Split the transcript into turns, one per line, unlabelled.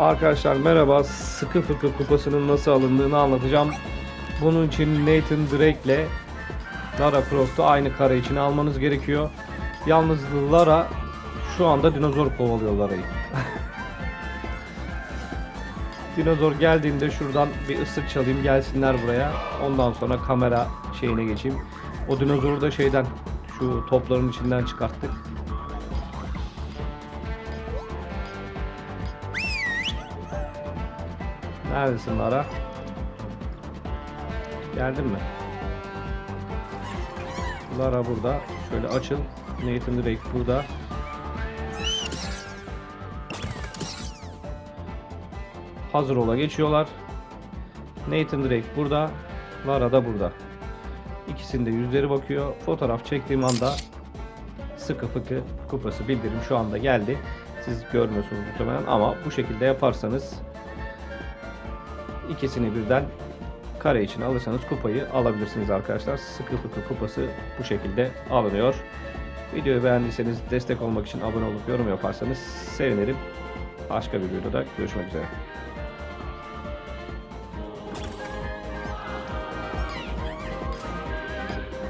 Arkadaşlar merhaba. Sıkı fıkı kupasının nasıl alındığını anlatacağım. Bunun için Nathan Drake ile Lara Croft'u aynı kare için almanız gerekiyor. Yalnız Lara şu anda dinozor kovalıyor Lara'yı. dinozor geldiğinde şuradan bir ıslık çalayım gelsinler buraya. Ondan sonra kamera şeyine geçeyim. O dinozoru da şeyden şu topların içinden çıkarttık. Neredesin Lara? Geldin mi? Lara burada. Şöyle açıl. Nathan Drake burada. Hazır ola geçiyorlar. Nathan Drake burada. Lara da burada. İkisinde yüzleri bakıyor. Fotoğraf çektiğim anda sıkı fıkı kupası bildirim şu anda geldi. Siz görmüyorsunuz muhtemelen ama bu şekilde yaparsanız ikisini birden kare için alırsanız kupayı alabilirsiniz arkadaşlar. Sıkı fıkı kupası bu şekilde alınıyor. Videoyu beğendiyseniz destek olmak için abone olup yorum yaparsanız sevinirim. Başka bir videoda görüşmek üzere.